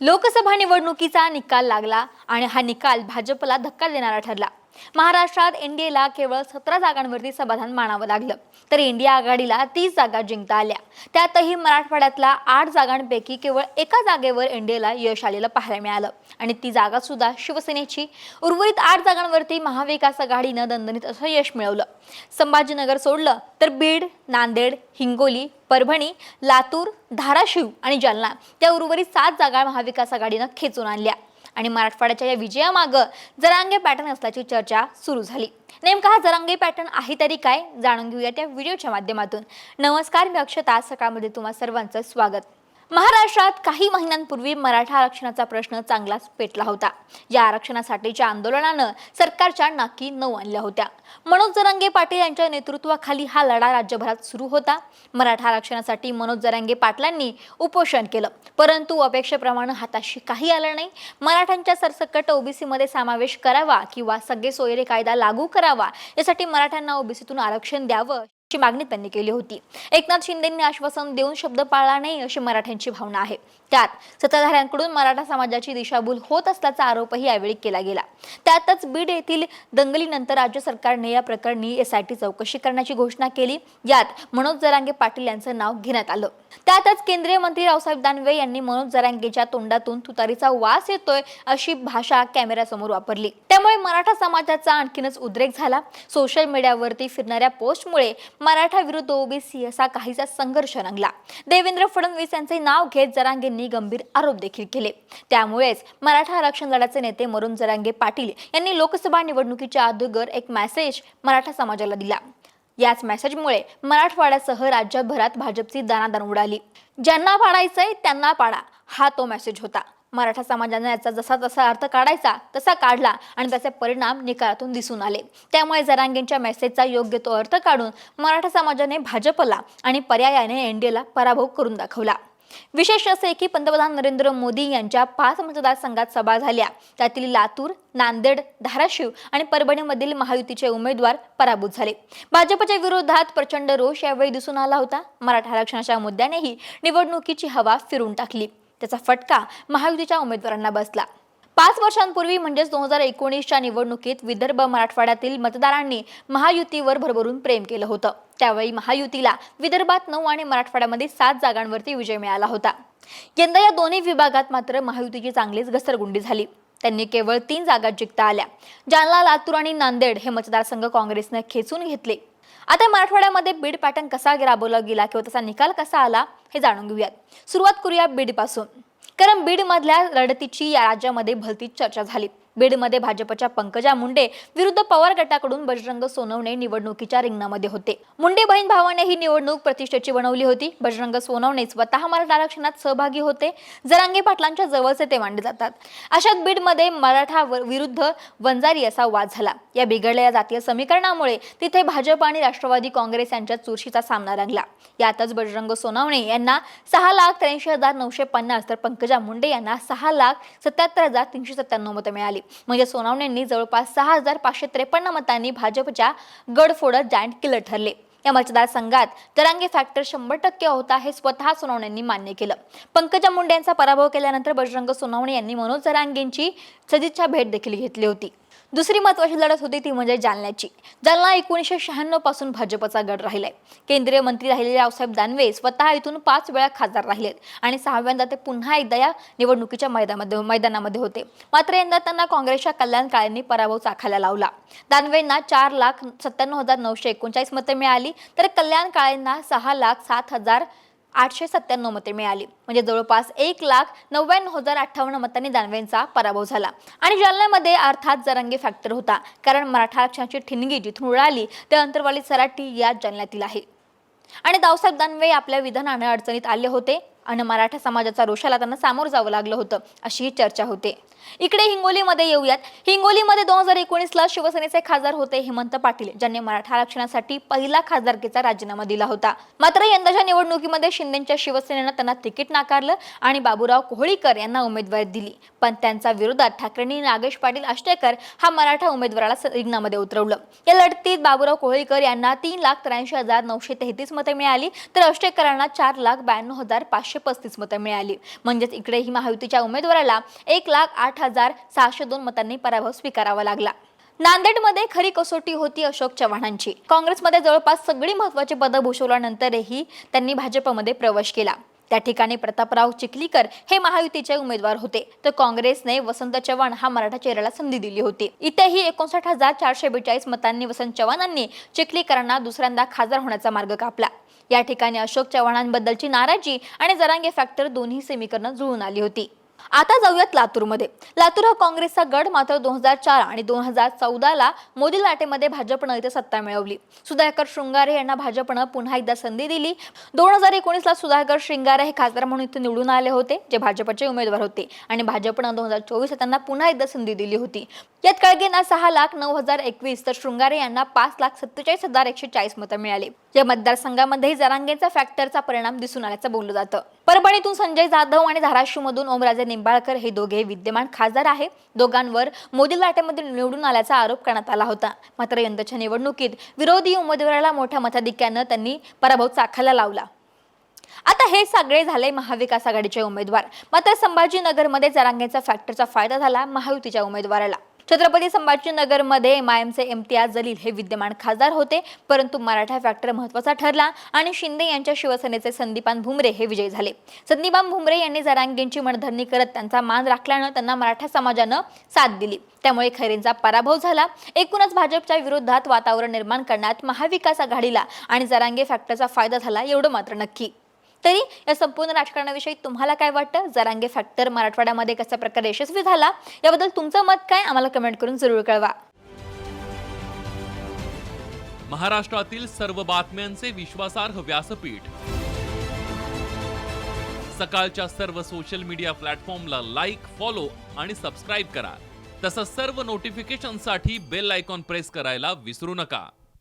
लोकसभा निवडणुकीचा निकाल लागला आणि हा निकाल भाजपला धक्का देणारा ठरला. महाराष्ट्रात एनडीएला केवळ सतरा जागांवरती समाधान मानावं लागलं. तर इंडिया आघाडीला तीस जागा जिंकता आल्या. त्यातही मराठवाड्यातल्या आठ जागांपैकी केवळ एका जागेवर एनडीएला यश आलेलं पाहायला मिळालं. आणि ती जागा सुद्धा शिवसेनेची. उर्वरित आठ जागांवरती महाविकास आघाडीनं दणदणीत असं यश मिळवलं. संभाजीनगर सोडलं तर बीड नांदेड हिंगोली परभणी लातूर धाराशिव आणि जालना त्या उर्वरित सात जागा महाविकास आघाडीनं खेचून आणल्या. आणि मराठवाड्याच्या या विजयामागं जरांगे पॅटर्न असल्याची चर्चा सुरू झाली. नेमका हा जरांगे पॅटर्न आहे तरी काय जाणून घेऊया त्या व्हिडिओच्या माध्यमातून. नमस्कार मी अक्षता. सकाळमध्ये तुम्हा सर्वांचं स्वागत. महाराष्ट्रात काही महिन्यांपूर्वी मराठा आरक्षणाचा प्रश्न चांगलाच पेटला होता. या आरक्षणासाठीच्या आंदोलनानं सरकारच्या नाकी नऊ आणल्या होत्या. मनोज जरांगे पाटील यांच्या नेतृत्वाखाली हा लढा राज्यभरात सुरू होता. मराठा आरक्षणासाठी मनोज जरांगे पाटलांनी उपोषण केलं. परंतु अपेक्षेप्रमाणे हाताशी काही आलं नाही. मराठ्यांच्या सरसकट ओबीसीमध्ये समावेश करावा किंवा सगळे सोयरे कायदा लागू करावा यासाठी मराठ्यांना ओबीसीतून आरक्षण द्यावं ची मागणी त्यांनी केली होती. एकनाथ शिंदेंनी आश्वासन देऊन शब्द पाळला नाही अशी मराठ्यांची भावना आहे. त्यात सत्ताधाऱ्यांकडून मराठा समाजाची दिशाभूल होत असल्याचा आरोपही यावेळी केला गेला. त्यातच बीड येथील दंगलीनंतर राज्य सरकारने या प्रकरणी एसआयटी चौकशी करण्याची घोषणा केली. यात मनोज जरांगे पाटील यांचं नाव घेण्यात आलं. त्यातच केंद्रीय मंत्री रावसाहेब दानवे यांनी मनोज जरांगेच्या तोंडातून तुतारीचा वास येतोय अशी भाषा कॅमेऱ्यासमोर वापरली. त्यामुळे मराठा समाजाचा आणखीनच उद्रेक झाला. सोशल मीडियावरती फिरणाऱ्या पोस्टमुळे मराठा विरुद्ध ओबीसी असा काहीसा संघर्ष रंगला. देवेंद्र फडणवीस यांचे नाव घेत यांनी गंभीर आरोप देखील केले. त्यामुळेच मराठा आरक्षण लढ्याचे नेते मरुण जरांगे पाटील यांनी लोकसभा निवडणुकीच्या अगोदर एक मेसेज मराठा समाजाला दिला. याच मेसेजमुळे मराठवाड्यासह राज्यभरात भाजपची दानादान उडाली. ज्यांना पाडायचंय त्यांना पाडा हा तो मेसेज होता. मराठा समाजाने याचा जसा तसा अर्थ काढायचा तसा काढला आणि त्याचे परिणाम निकालातून दिसून आले. त्यामुळे जरांगेंच्या मेसेजचा योग्य तो अर्थ काढून मराठा समाजाने भाजपला आणि पर्यायाने एनडीएला पराभव करून दाखवला. विशेष असे की पंतप्रधान नरेंद्र मोदी यांच्या पाच मतदारसंघात सभा झाल्या. त्यातील लातूर नांदेड धाराशिव आणि परभणीमधील महायुतीचे उमेदवार पराभूत झाले. भाजपच्या विरोधात प्रचंड रोष यावेळी दिसून आला होता. मराठा आरक्षणाच्या मुद्द्यानेही निवडणुकीची हवा फिरून टाकली. त्याचा फटका महायुतीच्या उमेदवारांना बसला. पाच वर्षांपूर्वी म्हणजेच दोन हजार एकोणीसच्या निवडणुकीत विदर्भ मराठवाड्यातील मतदारांनी महायुतीवर भरभरून प्रेम केलं होतं. त्यावेळी महायुतीला विदर्भात नऊ आणि मराठवाड्यामध्ये सात जागांवरती विजय मिळाला होता. यंदा या दोन्ही विभागात मात्र महायुतीची चांगलीच घसरगुंडी झाली. त्यांनी केवळ तीन जागा जिंकता आल्या. जालना लातूर आणि नांदेड हे मतदारसंघ काँग्रेसने खेचून घेतले. आता मराठवाड्यामध्ये बीड पॅटर्न कसा राबवला गेला किंवा त्याचा निकाल कसा आला हे जाणून घेऊयात. सुरुवात करूया बीडपासून. कारण बीडमधल्या लढतीची या राज्यामध्ये भलतीच चर्चा झाली. बीडमध्ये भाजपच्या पंकजा मुंडे विरुद्ध पवार गटाकडून बजरंग सोनवणे निवडणुकीच्या रिंगणामध्ये होते. मुंडे बहीण भावाने ही निवडणूक प्रतिष्ठेची बनवली होती. बजरंग सोनवणे स्वतः मराठा आरक्षणात सहभागी होते. जरांगे पाटलांच्या जवळचे ते मानले जातात. अशात बीडमध्ये मराठा व- विरुद्ध वंजारी असा वाद झाला. या बिघडलेल्या जातीय समीकरणामुळे तिथे भाजप आणि राष्ट्रवादी काँग्रेस यांच्यात चुरशीचा सामना रंगला यातच बजरंग सोनावणे यांना सहा लाख त्र्याऐंशी हजार नऊशे पन्नास तर पंकजा मुंडे यांना सहा लाख सत्याहत्तर हजार तीनशे सत्त्याण्णव मतं मिळाली. म्हणजे सोनवणेंनी जवळपास सहा हजार पाचशे त्रेपन्न मतांनी भाजपच्या गडफोडत जायंट किलर ठरले. या मतदारसंघात तरांगे फॅक्टर शंभर टक्के होता हे स्वतः सोनवणेंनी मान्य केलं. पंकजा मुंडे यांचा पराभव केल्यानंतर बजरंग सोनवणे यांनी मनोज जरांगेंची सदिच्छा भेट देखील घेतली होती. दुसरी महत्वाची लढत होती ती म्हणजे जालन्याची. जालना एकोणीसशे शहाण्णवपासून भाजपचा गड राहिलाय. केंद्रीय मंत्री राहिलेले रावसाहेब दानवे स्वतः इथून पाच वेळा खासदार राहिलेत आणि सहाव्यांदा ते पुन्हा एकदा या निवडणुकीच्या मैदानामध्ये मैदानामध्ये होते. मात्र यंदा त्यांना काँग्रेसच्या कल्याण काळेंनी पराभव चाखायला लावला. दानवेंना चार लाख सत्त्याण्णव हजार नऊशे एकोणचाळीस मतं मिळाली तर कल्याण काळेंना सहा लाख सात हजार आठशे सत्त्याण्णव मते मिळाली. म्हणजे जवळपास एक लाख नव्याण्णव हजार अठ्ठावन्न मतांनी दानवेंचा पराभव झाला. आणि जालन्यामध्ये अर्थात जरंगी फॅक्टर होता. कारण मराठा आरक्षणाची ठिणगी जिथून उडाली ते अंतरवाली सराठी या जालन्यातील आहे. आणि दावसाहेब दानवे आपल्या विधानानं अडचणीत आले होते. आणि मराठा समाजाचा रोषाला त्यांना सामोरं जावं लागलं होतं अशी चर्चा होते. इकडे हिंगोलीमध्ये येऊयात. हिंगोलीमध्ये दोन हजार एकोणीसला शिवसेनेचे खासदार होते हेमंत पाटील ज्यांनी मराठा आरक्षणासाठी पहिला खासदारकीचा राजीनामा दिला होता. मात्र यंदाच्या निवडणुकीमध्ये शिंदेच्या शिवसेनेनं त्यांना तिकीट नाकारलं आणि बाबूराव कोहळीकर यांना उमेदवारी दिली. पण त्यांचा विरोधात ठाकरेंनी नागेश पाटील आष्टेकर हा मराठा उमेदवाराला रिंगणामध्ये उतरवलं. या लढतीत बाबूराव कोहळीकर यांना तीन लाख त्र्याऐंशी हजार नऊशे तेहतीस मते मिळाली तर आष्टेकरांना चार लाख ब्याण्णव हजार पाचशे पाचशे पस्तीस मतं मिळाली. म्हणजेच इकडेही महायुतीच्या उमेदवाराला एक लाख आठ हजार सहाशे दोन मतांनी पराभव स्वीकारावा लागला. नांदेडमध्ये खरी कसोटी होती अशोक चव्हाणांची. काँग्रेसमध्ये जवळपास सगळी महत्वाची पदं भूषवल्यानंतरही त्यांनी भाजपमध्ये प्रवेश केला. त्या ठिकाणी प्रतापराव चिखलीकर हे महायुतीचे उमेदवार होते. तर काँग्रेसने वसंत चव्हाण हा मराठा चेहऱ्याला संधी दिली होती. इथेही एकोणसाठ हजार चारशे बेचाळीस मतांनी वसंत चव्हाणांनी चिखलीकरांना दुसऱ्यांदा खासदार होण्याचा मार्ग कापला. या ठिकाणी अशोक चव्हाणांबद्दलची नाराजी आणि जरांगे फॅक्टर दोन्ही समीकरणं जुळून आली होती. आता जाऊयात लातूरमध्ये. लातूर हा काँग्रेसचा गड मात्र दोन हजार चार आणि दोन हजार चौदाला मोदी लाटेमध्ये भाजपनं इथे सत्ता मिळवली. सुधाकर शृंगारे यांना भाजपनं पुन्हा एकदा संधी दिली. दोन हजार एकोणीसला सुधाकर शृंगारे हे खासदार म्हणून इथे निवडून आले होते जे भाजपचे उमेदवार होते. आणि भाजपनं दोन हजार चोवीस त्यांना पुन्हा एकदा संधी दिली होती. यात कळगेंना सहा लाख नऊ हजार एकवीस तर शृंगारे यांना पाच लाख सत्तेचाळीस हजार एकशे चाळीस मतं मिळाली. या मतदारसंघामध्येही जरांगेचा फॅक्टरचा परिणाम दिसून आल्याचं बोललं जातं. परभणीतून संजय जाधव आणि धाराशिवमधून ओमराजे निंबाळकर हे दोघे विद्यमान खासदार आहे दोघांवर मोदी लाटेमध्ये निवडून आल्याचा आरोप करण्यात आला होता. मात्र यंदाच्या निवडणुकीत विरोधी उमेदवाराला मोठ्या मताधिक्यानं त्यांनी पराभव चाखायला लावला. आता हे सगळे झाले महाविकास आघाडीचे उमेदवार. मात्र संभाजीनगरमध्ये जरांगेचा फॅक्टरचा फायदा झाला महायुतीच्या उमेदवाराला. छत्रपती संभाजीनगरमध्ये एमआयएमचे इम्तियाज जलील हे विद्यमान खासदार होते परंतु मराठा फॅक्टर महत्त्वाचा ठरला आणि शिंदे यांच्या शिवसेनेचे संदीपान भुमरे हे विजयी झाले. संदीपान भुमरे यांनी जरांगींची मनधरणी करत त्यांचा मान राखल्यानं त्यांना मराठा समाजानं साथ दिली. त्यामुळे खैरेंचा पराभव झाला. एकूणच भाजपच्या विरोधात वातावरण निर्माण करण्यात महाविकास आघाडीला आणि जरांगे फॅक्टरचा फायदा झाला एवढं मात्र नक्की. तरी या संपूर्ण राजकारणाविषयी तुम्हाला काय वाटतं? जरांगे फॅक्टर मराठवाड्यामध्ये कशा प्रकारे यशस्वी झाला? याबद्दल तुमचं मत काय? आम्हाला कमेंट करून जरूर कळवा. महाराष्ट्रातील सर्व बातम्यांचे विश्वासार्ह व्यासपीठ. सकाळच्या सर्व सोशल मीडिया प्लॅटफॉर्मला लाईक फॉलो आणि सबस्क्राईब करा. तसंच सर्व नोटिफिकेशनसाठी बेल आयकॉन प्रेस करायला विसरू नका.